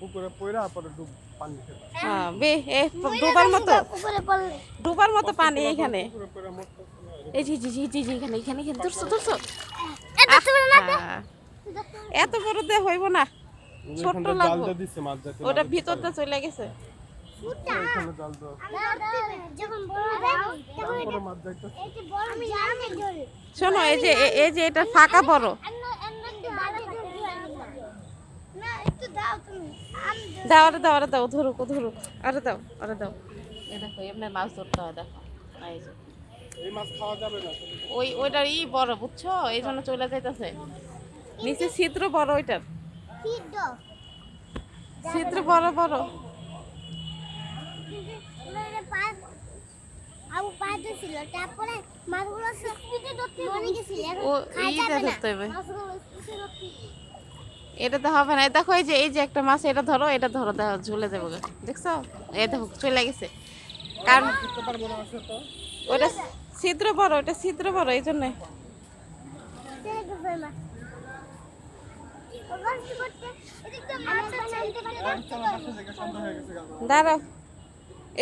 পুকুরে পয়রা পরে ডুব পানি হ্যাঁ। বে এ ডুবার মতো। উপরে পড়লে ডুবার মতো পানি এখানে এই জি জি জি জি জি এখানে এখানে এখানে ধরছো ধরছো। এটা তুমি না এত বড় দিয়ে হইব না। জাল লাগবো ওটা ভিতরটা চলে গেছে। শোনো এই যে এই যে এটা ফাঁকা বড় অন্য অন্য একটু বাড়ি না একটু দাও তুমি দাও আরে দাও আরে দাও ধরুক ও ধরুক। আরে দাও আরে দাও। এ দেখো এমনি মাছ ধরতে হয় দেখো। এই যে। এই মাছ খাওয়া যাবে না। ওই ওইটার ই বড় বুঝছ? এই জন্য চলে যাইতেছে। নিচে ছিদ্র বড় ওইটার। দাও ছিদ্র বড় বড়। তারপরে মাছগুলো ধরতে গেছিল এখন যাবে না। ধরতে হবে। মাছগুলো স্পিডে তো হবে না। দেখো, এই যে এই যে একটা মাছ, এটা ধরো এটা ধরো, দেখো, ঝুলে গা। দেখছ? এই দেখো, চলে গেছে। কারণ তো ওটা ছিদ্র বড়, ওটা ছিদ্র বড়, এই জন্য। দাঁড়াও।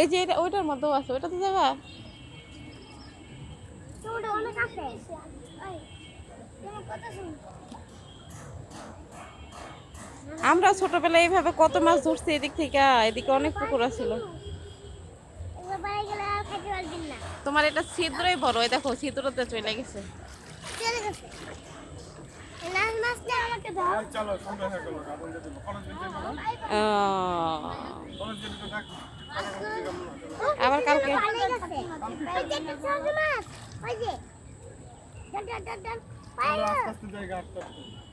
এই যে, এটা, ওইটার মধ্যেও আছে, ওইটাতে যাবা? অনেক আছে এই তোমার কথা শুন আমরা ছোটবেলায় এইভাবে কত মাছ ধরছি এদিক থেকে এদিকে অনেক পুকুর ছিল তোমার এটা ছিদ্রই বড় এই দেখো ছিদ্রতে চলে গেছে হয়ে। আবার কালকে আস্তে আস্তে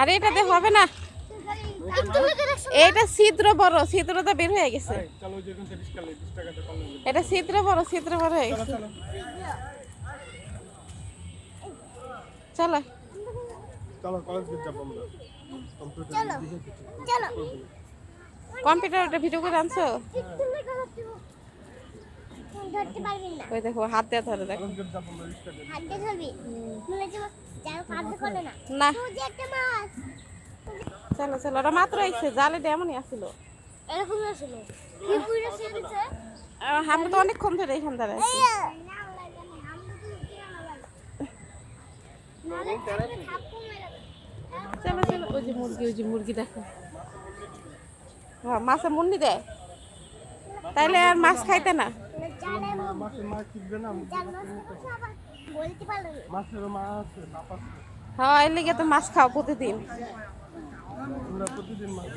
আরে এটাতে হবে না। এটা ছিদ্র বড় ছিদ্রটা বের হয়ে গেছে। এটা ছিদ্র বড় ছিদ্র বড় হয়ে গেছে। চলো। চলো। চলো কলেজ গেট আমরা। কম্পিউটার ভিডিও করে আনছো? ধরতে পারবি না। ওই দেখো হাত দিয়ে ধরে দেখো। হাত দিয়ে ধরবি? মনে হচ্ছে কাজ করে না। না। তুই একটা মাছ। চলো চলো ওটা মাত্র আইছে জালে এমনই আসছিল এরকম আসলে কি পুরো আমরা তো অনেকক্ষণ ধরে এখান ধরে আছি। চলো চলো ওই যে মুরগি ওই যে মুরগি দেখো। মাছে মুন্নি দেয়। তাইলে আর মাছ খাইতে না। মাছ কিনবে না? বলতে পারল মাছের মা আছে বাপ আছে। হ্যাঁ এর লিগে তো মাছ খাও প্রতিদিন। আমরা প্রতিদিন মাছ